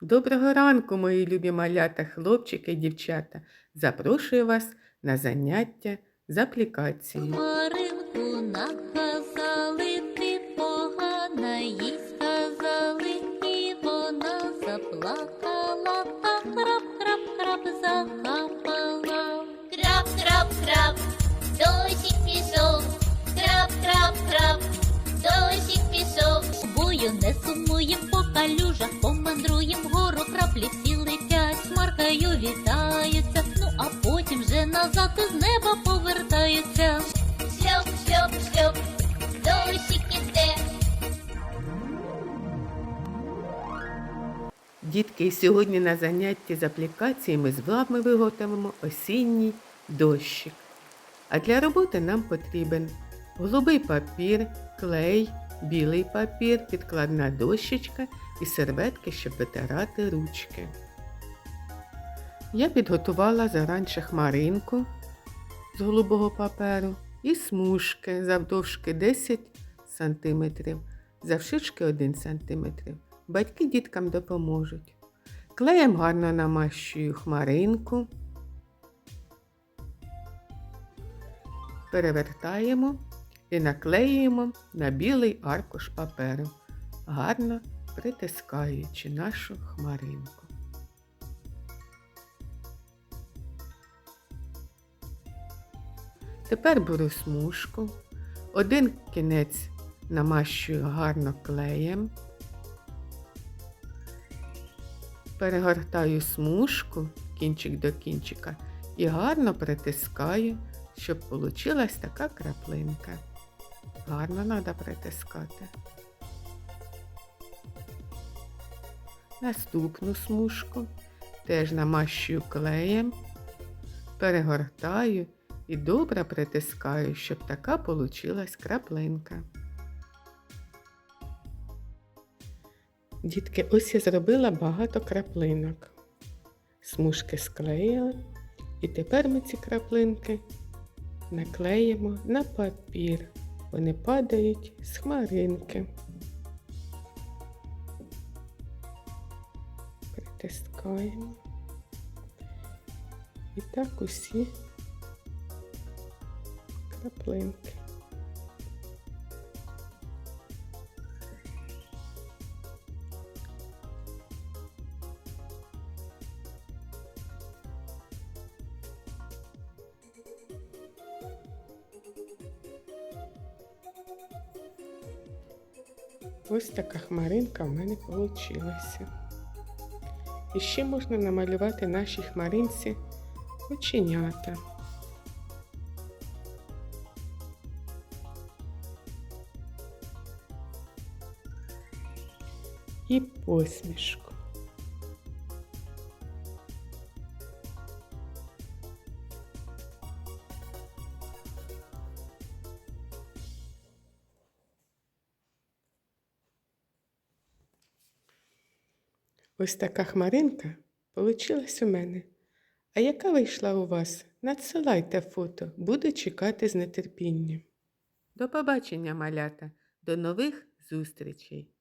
Доброго ранку, мої любі малята, хлопчики і дівчата. Запрошую вас на заняття з аплікацією. Маринку наказали, ти погана, їй сказали, і вона заплакала, а храп-храп-храп захапала. Хмаркою вітаються, ну а потім вже назад із неба повертаються. Шльоп, шльоп, шльоп, дощик іде. Дітки, сьогодні на занятті з аплікації ми з вами виготовимо осінній дощик. А для роботи нам потрібен голубий папір, клей, білий папір, підкладна дощечка і серветки, щоб витирати ручки. Я підготувала заранче хмаринку з голубого паперу і смужки завдовжки 10 см, завширшки 1 см. Батьки діткам допоможуть. Клеєм гарно намащую хмаринку. Перевертаємо і наклеюємо на білий аркуш паперу, гарно притискаючи нашу хмаринку. Тепер беру смужку, один кінець намащую гарно клеєм, перегортаю смужку кінчик до кінчика і гарно притискаю, щоб вийшла така краплинка. Гарно треба притискати. Наступну смужку теж намащую клеєм, перегортаю і добре притискаю, щоб така получилась краплинка. Дітки, ось я зробила багато краплинок. Смужки склеїли, і тепер ми ці краплинки наклеїмо на папір. Вони падають з хмаринки. Притискаємо. І так усі краплинки. Ось така хмаринка в мене вийшла. І ще можна намалювати нашій хмаринці оченята. І посмішку. Ось така хмаринка получилась у мене. А яка вийшла у вас? Надсилайте фото, буду чекати з нетерпінням. До побачення, малята, до нових зустрічей!